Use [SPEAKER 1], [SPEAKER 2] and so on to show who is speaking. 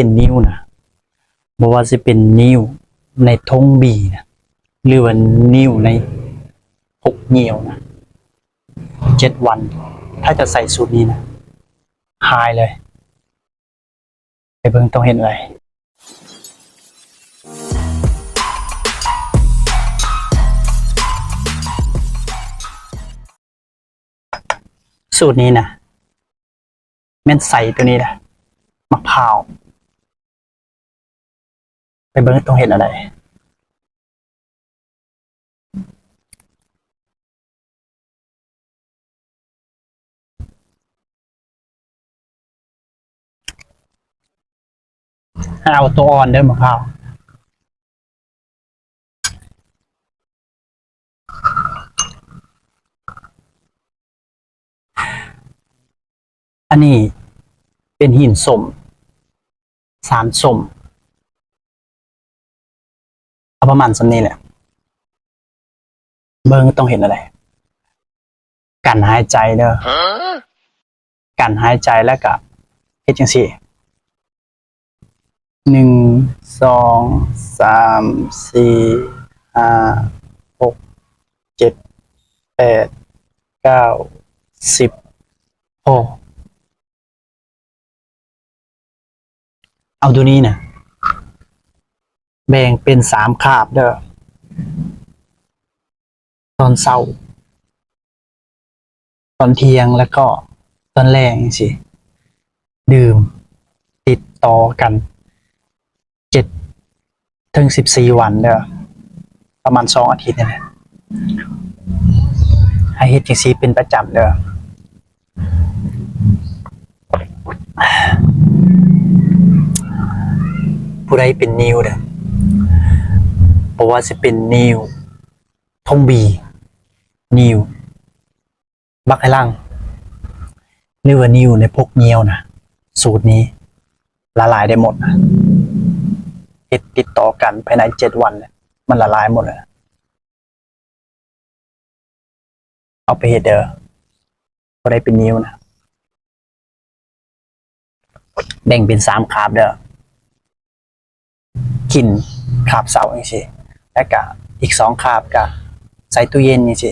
[SPEAKER 1] เป็นนิ้วนะบ่ว่าสิเป็นนิ้วในทงบีนะหรือว่านิ้วในหกเหนียวนะเจ็ดวัน ถ้าจะใส่สูตรนี้นะหายเลย ไปเบิ่งต้องเห็นอะไรสูตรนี้นะแม่นใส่ตัวนี้นะมะพร้าว ไปเบิ้งต้องเห็นอะไร เอาตัวอ่อนเด้อมะพร้าวอันนี้เป็นหินสม สารสม ประมาณสำนี้แหละ เบิ้งต้องเห็นอะไรกันหายใจเด้อกันหายใจแล้วก็เฮ็ดจังซี่หนึ่งสองสามสี่ห้าหกเจ็ดแปดเก้าสิบโอเอาตัวนี้นะ แบ่งเป็นสามคาบเด้อตอนเช้า ตอนเที่ยงแล้วก็ตอนแรงสิดื่ม ติดต่อกันเจ็ดถึงสิบสี่วันเด้อประมาณสองอาทิตย์นี่แหละให้เฮ็ดจังซีเป็นประจำเด้อผู้ใดเป็นนิวเด้อ เพราะว่าสิเป็นนิวทงบีนิวบักไอลังหรือว่านิวในพวกเงี้ยวนะสูตรนี้ละลายได้หมดนะเฮ็ดติดต่อกันภายในเจ็ดวันมันละลายหมดเลยเอาไปเฮ็ดเด้อผู้ใดเป็นนิวนะแบ่งเป็นสามคาบเด้อกินคาบเสาอย่างสิ แล้วก็อีกสองคาบก็ใส่ตู้เย็นนี่สิ